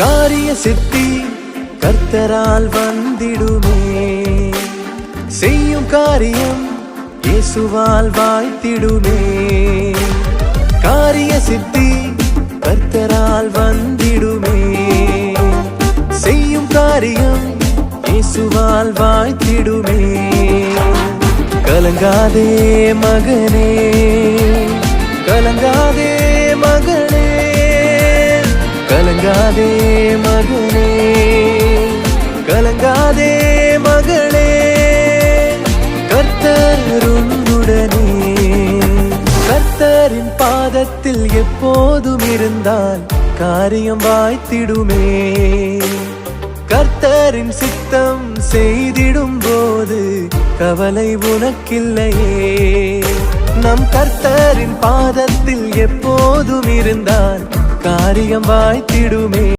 காரிய சித்தி கர்த்தரால் வந்திடுமே. செய்யும் காரியம் இயேசுவால் வாய்த்திடுமே. காரிய சித்தி கர்த்தரால் வந்திடுமே. செய்யும் காரியம் இயேசுவால் வாய்த்திடுமே. கலங்காதே மகனே கலங்காதே மகனே. கலங்காதே மகனே கலங்காதே மகளே கர்த்தர் கர்த்தரின் பாதத்தில் எப்போதும் இருந்தால் காரியம் வாய்த்திடுமே. கர்த்தரின் சித்தம் செய்திடும் போது கவலை உனக்கில்லையே. நம் கர்த்தரின் பாதத்தில் எப்போதும் இருந்தால் காரியம் வாய்த்திடுமே.